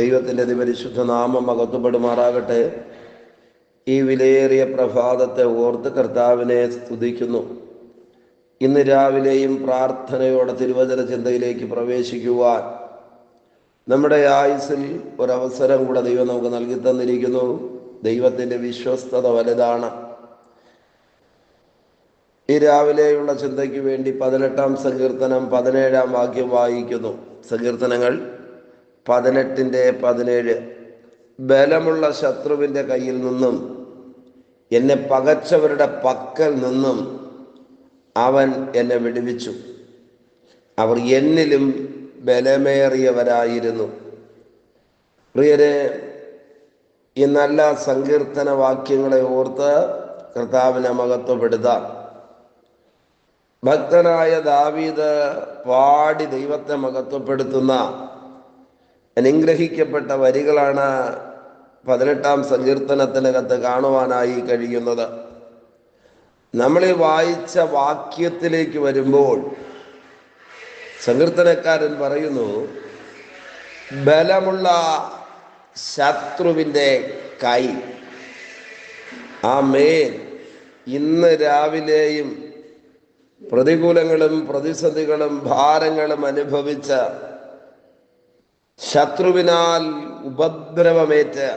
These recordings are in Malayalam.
ദൈവത്തിന്റെ അതിപരിശുദ്ധ നാമം അകത്തുപെടുമാറാകട്ടെ. ഈ വിലയേറിയ പ്രഭാതത്തെ ഓർത്ത് കർത്താവിനെ സ്തുതിക്കുന്നു. ഇന്ന് രാവിലെയും പ്രാർത്ഥനയോടെ തിരുവചന ചിന്തയിലേക്ക് പ്രവേശിക്കുവാൻ നമ്മുടെ ആയുസിൽ ഒരവസരം കൂടെ ദൈവം നമുക്ക് നൽകി തന്നിരിക്കുന്നു. ദൈവത്തിന്റെ വിശ്വസ്തത വലുതാണ്. ഈ രാവിലെയുള്ള ചിന്തയ്ക്ക് വേണ്ടി പതിനെട്ടാം സങ്കീർത്തനം പതിനേഴാം വാക്യം വായിക്കുന്നു. സങ്കീർത്തനങ്ങൾ പതിനെട്ടിന്റെ പതിനേഴ്. ബലമുള്ള ശത്രുവിന്റെ കയ്യിൽ നിന്നും എന്നെ പകച്ചവരുടെ പക്കൽ നിന്നും അവൻ എന്നെ വിടുവിച്ചു. അവർ എന്നിലും ബലമേറിയവരായിരുന്നു. പ്രിയരെ ഈ നല്ല സങ്കീർത്തന വാക്യങ്ങളെ ഓർത്ത് കർത്താവിനെ മഹത്വപ്പെടുത്താം. ഭക്തനായ ദാവീദ് പാടി ദൈവത്തെ മഹത്വപ്പെടുത്തുന്ന അനുഗ്രഹിക്കപ്പെട്ട വരികളാണ് പതിനെട്ടാം സങ്കീർത്തനത്തിനകത്ത് കാണുവാനായി കഴിയുന്നത്. നമ്മൾ ഈ വായിച്ച വാക്യത്തിലേക്ക് വരുമ്പോൾ സങ്കീർത്തനക്കാരൻ പറയുന്നു ബലമുള്ള ശത്രുവിന്റെ കൈ ആ മേൽ ഇന്ന് രാവിലെയും പ്രതികൂലങ്ങളും പ്രതിസന്ധികളും ഭാരങ്ങളും അനുഭവിച്ച ശത്രുവിനാൽ ഉപദ്രവമേറ്റ്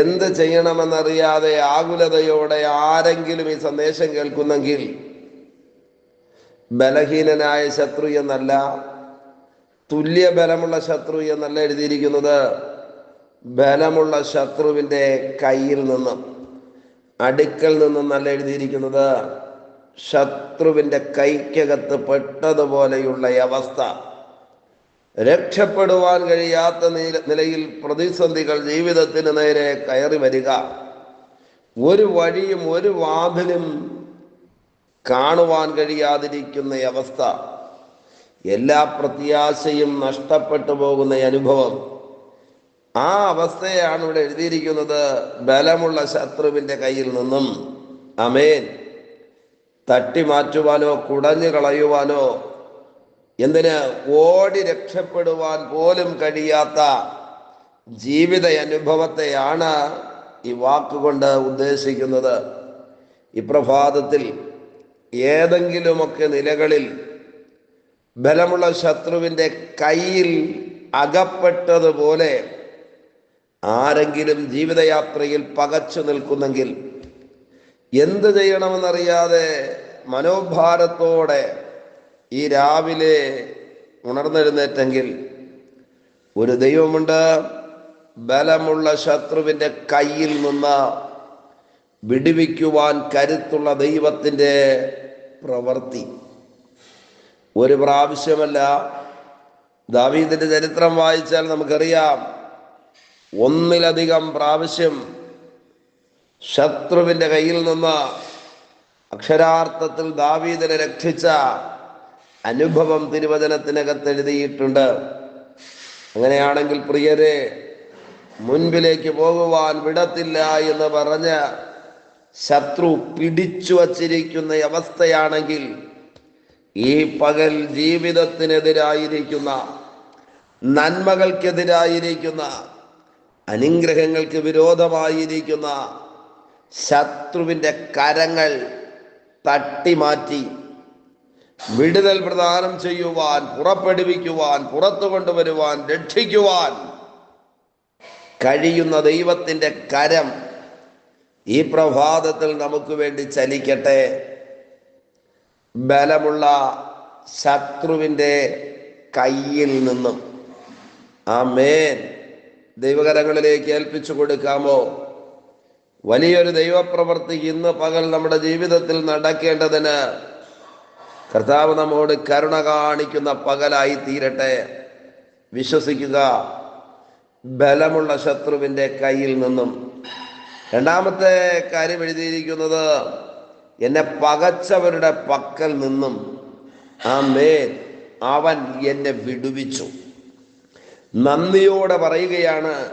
എന്ത് ചെയ്യണമെന്നറിയാതെ ആകുലതയോടെ ആരെങ്കിലും ഈ സന്ദേശം കേൾക്കുന്നെങ്കിൽ ബലഹീനനായ ശത്രു എന്നല്ല തുല്യ ബലമുള്ള ശത്രു എന്നല്ല എഴുതിയിരിക്കുന്നത്. ബലമുള്ള ശത്രുവിന്റെ കയ്യിൽ നിന്നും അടുക്കൽ നിന്നും നല്ല എഴുതിയിരിക്കുന്നത് ശത്രുവിന്റെ കൈക്കകത്ത് പെട്ടതുപോലെയുള്ള അവസ്ഥ. രക്ഷപ്പെടുവാൻ കഴിയാത്ത നിലയിൽ പ്രതിസന്ധികൾ ജീവിതത്തിന് നേരെ കയറി വരിക. ഒരു വഴിയും ഒരു വാതിലും കാണുവാൻ കഴിയാതിരിക്കുന്ന അവസ്ഥ. എല്ലാ പ്രത്യാശയും നഷ്ടപ്പെട്ടു പോകുന്ന അനുഭവം. ആ അവസ്ഥയാണ് ഇവിടെ എഴുതിയിരിക്കുന്നത്. ബലമുള്ള ശത്രുവിന്റെ കയ്യിൽ നിന്നും. അമേൻ. തട്ടി മാറ്റുവാനോ കുടഞ്ഞു കളയുവാനോ എന്തിന്? ഓടി രക്ഷപ്പെടുവാൻ പോലും കഴിയാത്ത ജീവിത അനുഭവത്തെയാണ് ഈ വാക്കുകൊണ്ട് ഉദ്ദേശിക്കുന്നത്. ഈ പ്രഭാതത്തിൽ ഏതെങ്കിലുമൊക്കെ നിലകളിൽ ബലമുള്ള ശത്രുവിന്റെ കയ്യിൽ അകപ്പെട്ടതുപോലെ ആരെങ്കിലും ജീവിതയാത്രയിൽ പകച്ചു നിൽക്കുന്നെങ്കിൽ എന്ത് ചെയ്യണമെന്നറിയാതെ മനോഭാരത്തോടെ ഈ രാവിലെ ഉണർന്നെഴുന്നേറ്റെങ്കിൽ ഒരു ദൈവമുണ്ട് ബലമുള്ള ശത്രുവിന്റെ കയ്യിൽ നിന്ന് വിടുവിക്കുവാൻ കരുത്തുള്ള ദൈവത്തിന്റെ പ്രവൃത്തി. ഒരു പ്രാവശ്യമല്ല ദാവീദിന്റെ ചരിത്രം വായിച്ചാൽ നമുക്കറിയാം ഒന്നിലധികം പ്രാവശ്യം ശത്രുവിന്റെ കയ്യിൽ നിന്ന് അക്ഷരാർത്ഥത്തിൽ ദാവീദിനെ രക്ഷിച്ച അനുഭവം തിരുവചനത്തിനകത്ത് എഴുതിയിട്ടുണ്ട് അങ്ങനെയാണെങ്കിൽ പ്രിയരെ മുൻപിലേക്ക് പോകുവാൻ വിടത്തില്ല എന്ന് പറഞ്ഞ ശത്രു പിടിച്ചു വച്ചിരിക്കുന്ന അവസ്ഥയാണെങ്കിൽ ഈ പകൽ ജീവിതത്തിനെതിരായിരിക്കുന്ന നന്മകൾക്കെതിരായിരിക്കുന്ന അനുഗ്രഹങ്ങൾക്ക് വിരോധമായിരിക്കുന്ന ശത്രുവിന്റെ കരങ്ങൾ തട്ടിമാറ്റി വിടുതൽ പ്രദാനം ചെയ്യുവാൻ പുറപ്പെടുവിക്കുവാൻ പുറത്തു കൊണ്ടുവരുവാൻ രക്ഷിക്കുവാൻ കഴിയുന്ന ദൈവത്തിന്റെ കരം ഈ പ്രഭാതത്തിൽ നമുക്ക് വേണ്ടി ചലിക്കട്ടെ. ബലമുള്ള ശത്രുവിന്റെ കയ്യിൽ നിന്നും. ആ മേൻ ദൈവകരങ്ങളിലേക്ക് ഏൽപ്പിച്ചു കൊടുക്കാമോ? വലിയൊരു ദൈവപ്രവൃത്തി ഇന്ന് പകൽ നമ്മുടെ ജീവിതത്തിൽ നടക്കേണ്ടതിന് കർത്താവ് നമ്മോട് കരുണ കാണിക്കുന്ന പകലായി തീരട്ടെ. വിശ്വസിക്കുക. ബലമുള്ള ശത്രുവിന്റെ കയ്യിൽ നിന്നും. രണ്ടാമത്തെ കാര്യം എഴുതിയിരിക്കുന്നത് എന്നെ പകച്ചവരുടെ പക്കൽ നിന്നും ആ മേൽ അവൻ എന്നെ വിടുവിച്ചു. നന്ദിയോടെ പറയുകയാണ്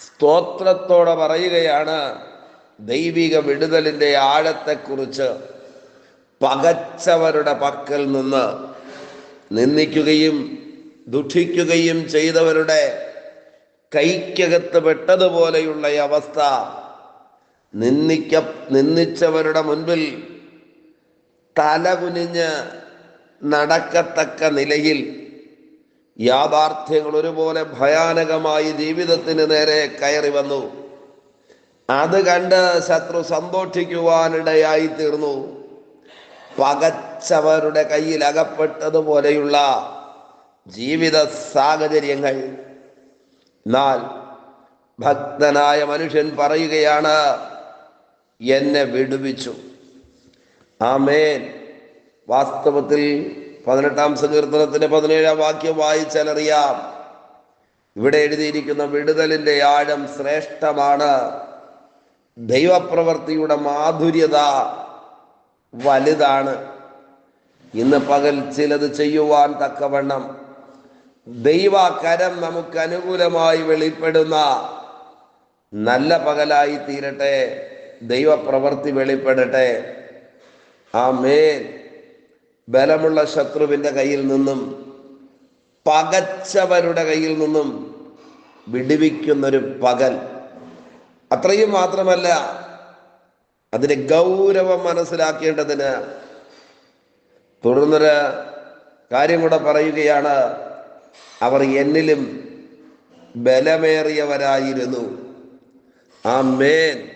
സ്തോത്രത്തോടെ പറയുകയാണ് ദൈവിക വിടുതലിന്റെ ആഴത്തെക്കുറിച്ച്. പകച്ചവരുടെ പക്കൽ നിന്ന് നിന്ദിക്കുകയും ദുഃഖിക്കുകയും ചെയ്തവരുടെ കൈക്കകത്ത് പെട്ടതുപോലെയുള്ള അവസ്ഥ നിന്ദിക്ക നിന്ദിച്ചവരുടെ മുൻപിൽ തലകുനിഞ്ഞ് നടക്കത്തക്ക നിലയിൽ യാഥാർത്ഥ്യങ്ങൾ ഒരുപോലെ ഭയാനകമായി ജീവിതത്തിന് നേരെ കയറി വന്നു. അത് കണ്ട് ശത്രു സന്തോഷിക്കുവാനിടയായി തീർന്നു. പകച്ചവരുടെ കയ്യിൽ അകപ്പെട്ടതുപോലെയുള്ള ജീവിത സാഹചര്യങ്ങൾ. എന്നാൽ ഭക്തനായ മനുഷ്യൻ പറയുകയാണ് എന്നെ വിടുവിച്ചു. ആമേൻ. വാസ്തവത്തിൽ പതിനെട്ടാം സങ്കീർത്തനത്തിന്റെ പതിനേഴാം വാക്യം വായിച്ചാലറിയാം ഇവിടെ എഴുതിയിരിക്കുന്ന വിടുതലിന്റെ ആഴം ശ്രേഷ്ഠമാണ്. ദൈവപ്രവർത്തിയുടെ മാധുര്യത വലുതാണ്. ഇന്ന് പകൽ ചിലത് ചെയ്യുവാൻ തക്കവണ്ണം. ദൈവകരം നമുക്ക് അനുകൂലമായി വെളിപ്പെടുന്ന നല്ല പകലായി തീരട്ടെ. ദൈവപ്രവൃത്തി വെളിപ്പെടട്ടെ. ആ മേൽ ബലമുള്ള ശത്രുവിന്റെ കയ്യിൽ നിന്നും പകച്ചവരുടെ കയ്യിൽ നിന്നും വിടുവിക്കുന്നൊരു പകൽ. അത്രയും മാത്രമല്ല അതിന്റെ ഗൗരവം മനസ്സിലാക്കേണ്ടതിന് തുടർന്നൊരു കാര്യം കൂടെ പറയുകയാണ്. അവർ എന്നിലും ബലമേറിയവരായിരുന്നു. ആ മേൻ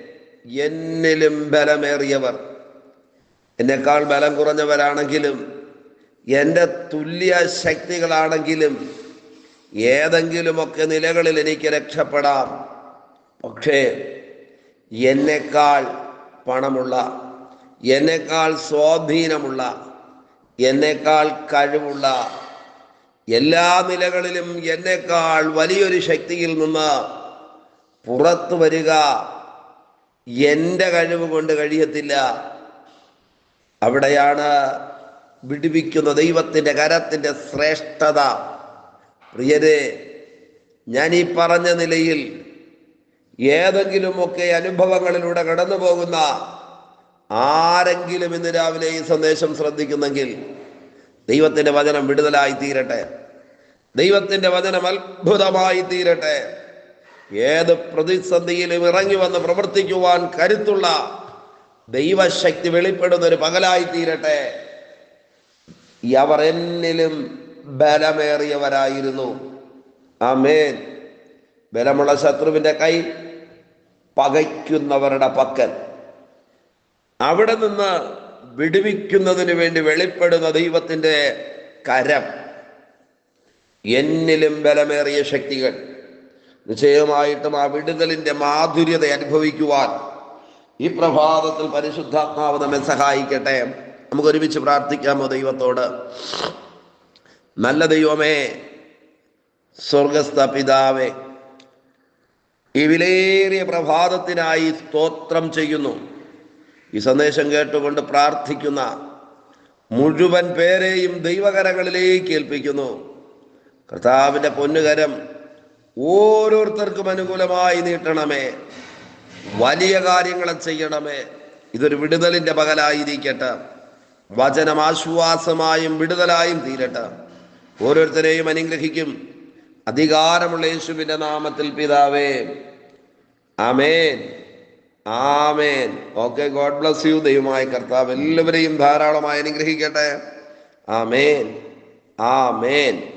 എന്നിലും ബലമേറിയവർ. എന്നെക്കാൾ ബലം കുറഞ്ഞവരാണെങ്കിലും എന്റെ തുല്യ ശക്തികളാണെങ്കിലും ഏതെങ്കിലുമൊക്കെ നിലകളിൽ എനിക്ക് രക്ഷപ്പെടാം. പക്ഷേ എന്നെക്കാൾ പണമുള്ള എന്നേക്കാൾ സ്വാധീനമുള്ള എന്നേക്കാൾ കഴിവുള്ള എല്ലാ നിലകളിലും എന്നേക്കാൾ വലിയൊരു ശക്തിയിൽ നിന്ന് പുറത്തു വരിക എന്റെ കഴിവ് കൊണ്ട് കഴിയത്തില്ല. അവിടെയാണ് വിടുവിക്കുന്ന ദൈവത്തിന്റെ കരത്തിന്റെ ശ്രേഷ്ഠത. പ്രിയരെ ഞാൻ ഈ പറഞ്ഞ നിലയിൽ ഏതെങ്കിലുമൊക്കെ അനുഭവങ്ങളിലൂടെ കടന്നു പോകുന്ന ആരെങ്കിലും ഇന്ന് രാവിലെ ഈ സന്ദേശം ശ്രദ്ധിക്കുന്നെങ്കിൽ ദൈവത്തിന്റെ വചനം വിടുതലായി തീരട്ടെ. ദൈവത്തിന്റെ വചനം അത്ഭുതമായി തീരട്ടെ. ഏത് പ്രതിസന്ധിയിലും ഇറങ്ങി വന്ന് പ്രവർത്തിക്കുവാൻ കരുത്തുള്ള ദൈവശക്തി വെളിപ്പെടുന്ന ഒരു പകലായി തീരട്ടെ. അവർ എന്നിലും ബലമേറിയവരായിരുന്നു. ആ മേൻ ബലമുള്ള ശത്രുവിന്റെ കൈ പകയ്ക്കുന്നവരുടെ പക്കൽ. അവിടെ നിന്ന് വിടുവിക്കുന്നതിന് വേണ്ടി വെളിപ്പെടുന്ന ദൈവത്തിന്റെ കരം. എന്നിലും ബലമേറിയ ശക്തികൾ. നിശ്ചയമായിട്ടും ആ വിടുതലിന്റെ മാധുര്യത അനുഭവിക്കുവാൻ ഈ പ്രഭാതത്തിൽ പരിശുദ്ധാത്മാവ് നമ്മെ സഹായിക്കട്ടെ. നമുക്ക് ഒരുമിച്ച് പ്രാർത്ഥിക്കാമോ ദൈവത്തോട്. നല്ല ദൈവമേ സ്വർഗസ്ഥ പിതാവേ ഈ വിലയേറിയ പ്രഭാതത്തിനായി സ്തോത്രം ചെയ്യുന്നു. ഈ സന്ദേശം കേട്ടുകൊണ്ട് പ്രാർത്ഥിക്കുന്ന മുഴുവൻ പേരെയും ദൈവകരങ്ങളിലേക്ക് ഏൽപ്പിക്കുന്നു. കർത്താവിന്റെ പൊന്നുകരം ഓരോരുത്തർക്കും അനുകൂലമായി നീട്ടണമേ. വലിയ കാര്യങ്ങൾ ചെയ്യണമേ. ഇതൊരു വിടുതലിന്റെ പകലായിരിക്കട്ടെ. വചനം ആശ്വാസമായും വിടുതലായും തീരട്ടെ. ഓരോരുത്തരെയും അനുഗ്രഹിക്കും. അധികാരമുള്ള യേശുവിന്റെ നാമത്തിൽ പിതാവേ. ആമേൻ. ആമേൻ. Okay God bless you. ദൈവമായ കർത്താവ് എല്ലാവരെയും ധാരാളമായി അനുഗ്രഹിക്കട്ടെ. ആമേൻ. ആമേൻ.